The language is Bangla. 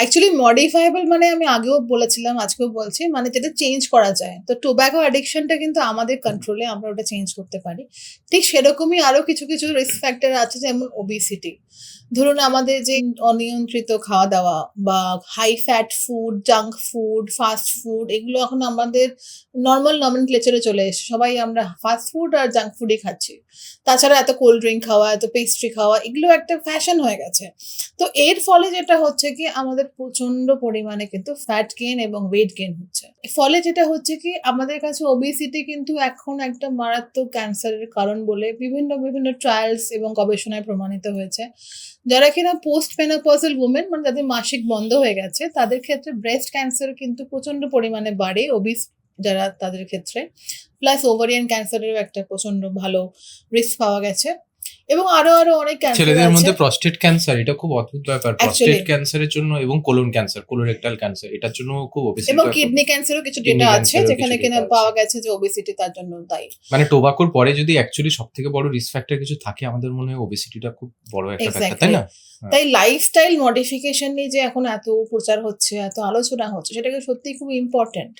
অ্যাকচুয়ালি মডিফাইবল মানে আমি আগেও বলেছিলাম, আজকেও বলছি মানে যেটা চেঞ্জ করা যায়। তো টোব্যাকো অ্যাডিকশনটা কিন্তু আমাদের কন্ট্রোলে আমরা ওটা চেঞ্জ করতে পারি। ঠিক সেরকমই আরও কিছু কিছু রিস্ক ফ্যাক্টর আছে যেমন ওবিসিটি ধরুন আমাদের যে অনিয়ন্ত্রিত খাওয়া দাওয়া বা high fat food junk food fast food এগুলো এখন আমাদের নর্মাল নর্মাল ক্লেচারে চলে এসে সবাই আমরা ফাস্ট ফুড আর জাঙ্ক ফুডই খাচ্ছি। তাছাড়া এত কোল্ড ড্রিঙ্ক খাওয়া, এত পেস্ট্রি খাওয়া, এগুলো একটা ফ্যাশন হয়ে গেছে। তো এর ফলে যেটা হচ্ছে কি, আমাদের প্রচণ্ড পরিমাণে কিন্তু ফ্যাট গেন এবং ওয়েট গেন হচ্ছে। ফলে যেটা হচ্ছে কি, আমাদের কাছে ওবিসিটি কিন্তু এখন একটা মারাত্মক ক্যান্সারের কারণ বলে বিভিন্ন বিভিন্ন ট্রায়ালস এবং গবেষণায় প্রমাণিত হয়েছে। যারা কিনা পোস্ট পেনোপজাল উমেন মানে যাদের মাসিক বন্ধ হয়ে গেছে, তাদের ক্ষেত্রে ব্রেস্ট ক্যান্সার কিন্তু প্রচণ্ড পরিমাণে বাড়ে ওবিস যারা, তাদের ক্ষেত্রে। প্লাস ওভারিয়ান ক্যান্সারেরও একটা প্রচণ্ড ভালো রিস্ক পাওয়া গেছে। এবং আরও আরও অনেক ক্যান্সার ছেলেদের মধ্যে প্রস্টেট ক্যান্সার এটা খুব অদ্ভুত ব্যাপার। প্রস্টেট ক্যান্সারের জন্য এবং কোলন ক্যান্সার কোলোরেক্টাল ক্যান্সার এটার জন্য খুব obesity এবং কিডনি ক্যান্সারও কিছু ডেটা আছে যেখানে কিনা পাওয়া গেছে যে ওবিসিটি তার জন্য দায়ী মানে টোবাকোর পরে যদি অ্যাকচুয়ালি সব থেকে বড় রিস্ক ফ্যাক্টর কিছু থাকে আমাদের মনে হয় ওবেসিটিটা খুব বড় একটা ফ্যাক্টর তাই না? তাই লাইফস্টাইল মডিফিকেশন নিয়ে যে এখন এত প্রচার হচ্ছে এত আলোচনা হচ্ছে সেটাকে সত্যি খুব ইম্পর্টেন্ট